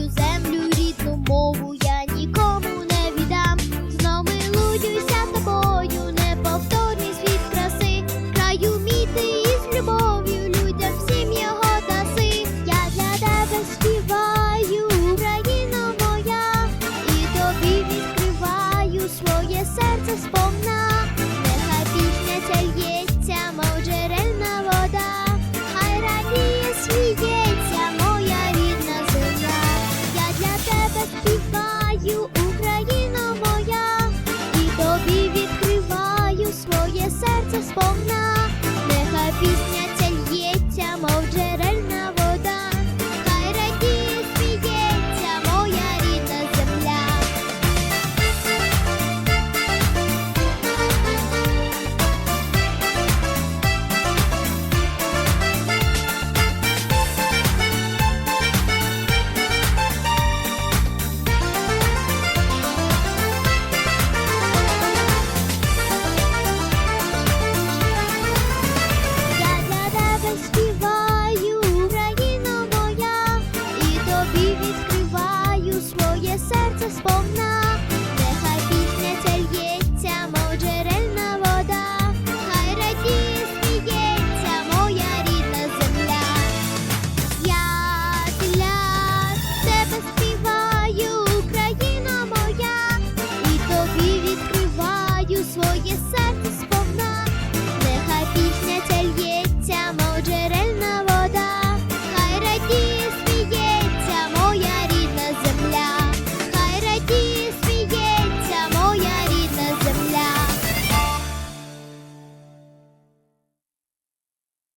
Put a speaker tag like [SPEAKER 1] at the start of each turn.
[SPEAKER 1] свою землю, рідну мову я нікому не віддам. Знов милуюся тобою, неповторний світ краси, краю міти із любов'ю, людям всім його даси. Я для тебе співаю, Україна моя, і тобі відкриваю своє серце спокою. spoke now.